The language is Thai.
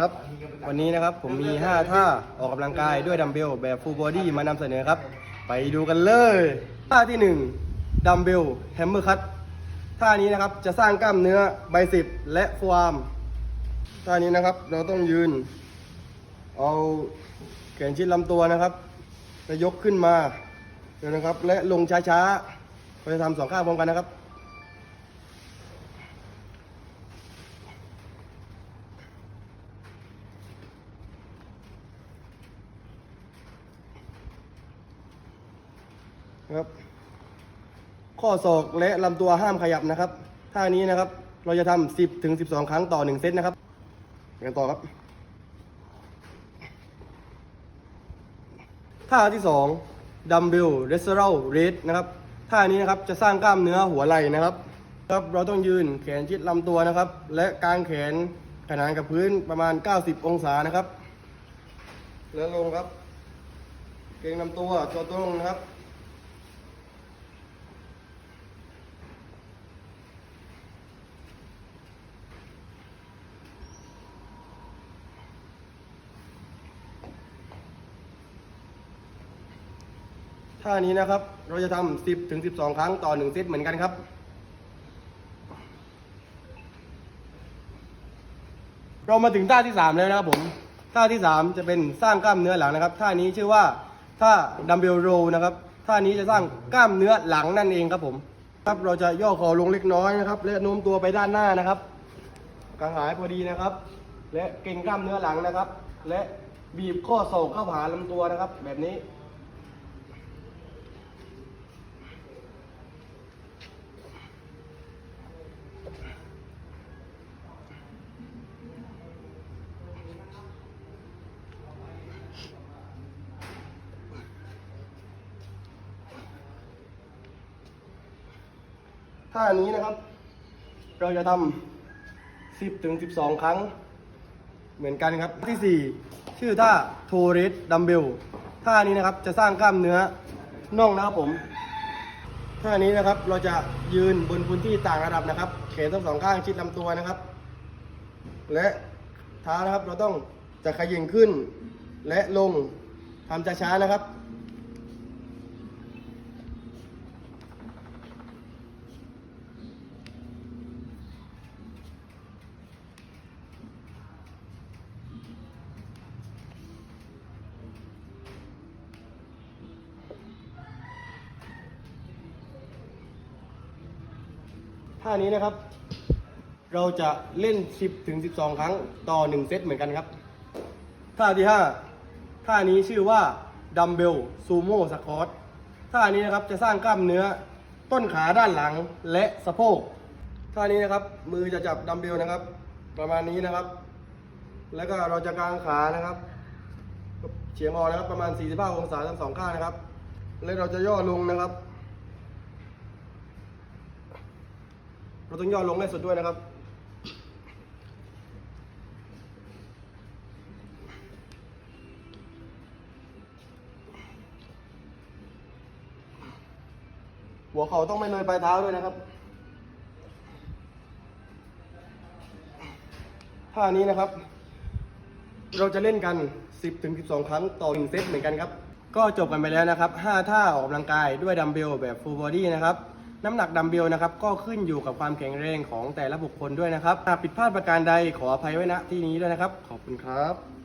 ครับวันนี้นะครับผมมี 5 ท่าออกกำลังกายด้วยดัมเบลแบบฟูลบอดี้มานำเสนอครับ ไปดูกันเลย ท่าที่ 1ดัมเบลแฮมเมอร์คัตท่านี้นะครับจะสร้างกล้ามเนื้อไบสิบและฟอร์มท่านี้นะครับเราต้องยืน เอาแขนชิดลำตัวนะครับจะยกขึ้นมาเดี๋ยวนะครับ และลงช้าๆเราจะทำสองข้างพร้อมกันนะครับ นะครับ ข้อศอกและลำตัวห้ามขยับนะครับท่านี้นะครับ เราจะทำ10ถึง12ครั้งต่อ1เซตนะครับไปกันต่อครับ ท่าที่2ดัมเบลเรสเซอร์เรสนะครับท่านี้นะครับจะสร้างกล้ามเนื้อหัวไหล่นะครับครับเราต้องยืนแขนชิดลำตัวนะครับ และกางแขนขนานกับพื้นประมาณ 90 องศานะครับ แล้วลงครับ เกรงลำตัวตัวตรงนะครับ ท่านี้นะครับ เราจะทำ10ถึง12ครั้งต่อ1เซตเหมือนกันครับเรามาถึงท่าที่ 3 แล้วนะครับผม ท่าที่ 3 จะเป็นสร้างกล้ามเนื้อหลังนะครับ ท่านี้ชื่อว่าท่าดัมเบลโรนะครับ ท่านี้จะสร้างกล้ามเนื้อหลังนั่นเองครับผม ครับเราจะย่อคอลงเล็กน้อยนะครับ และโน้มตัวไปด้านหน้านะครับกระหายพอดีนะครับ และเก่งกล้ามเนื้อหลังนะครับ และบีบข้อศอกเข้าหาลำตัวนะครับ แบบนี้ ท่านี้นะครับ เราจะทำ10ถึง12ครั้ง เหมือนกันครับที่4ชื่อท่าโทเรสดัมเบลท่านี้นะครับจะสร้างกล้ามเนื้อน่องนะครับผมท่านี้นะครับเราจะยืนบนพื้นที่ต่างระดับนะครับแขนทั้งสองข้างชิดลำตัวนะครับ และเท้านะครับเราต้องจะขยิงขึ้น และลงทำช้าๆนะครับ ท่านี้นะครับ เราจะเล่น 10ถึง12 ครั้งต่อ 1 เซตเหมือนกันครับ ท่าที่ 5 ท่านี้ชื่อว่าดัมเบลซูโม่สควอตท่านี้นะครับจะสร้างกล้ามเนื้อต้นขาด้านหลังและสะโพก ท่านี้นะครับมือจะจับดัมเบลนะครับ ประมาณนี้นะครับ แล้วก็เราจะกางขานะครับเฉียงออกนะครับประมาณ 45 องศาทั้งสองข้างนะครับ แล้วเราจะย่อลงนะครับ เราต้องย่อลงให้สุดด้วยนะครับ หัวเข่าต้องไม่เลยปลายเท้าด้วยนะครับท่านี้นะครับ เราจะเล่นกัน 10ถึง12 ครั้งต่อ1เซตเหมือนกันครับ ก็จบกันไปแล้วนะครับ 5 ท่าออกกำลังกายด้วยดัมเบลแบบ full body นะครับ น้ำหนักดัมเบลนะครับก็ขึ้นอยู่กับความแข็งแรงของแต่ละบุคคลด้วยนะครับหากผิดพลาดประการใดขออภัยไว้ณที่นี้ด้วยนะครับ ขอบคุณครับ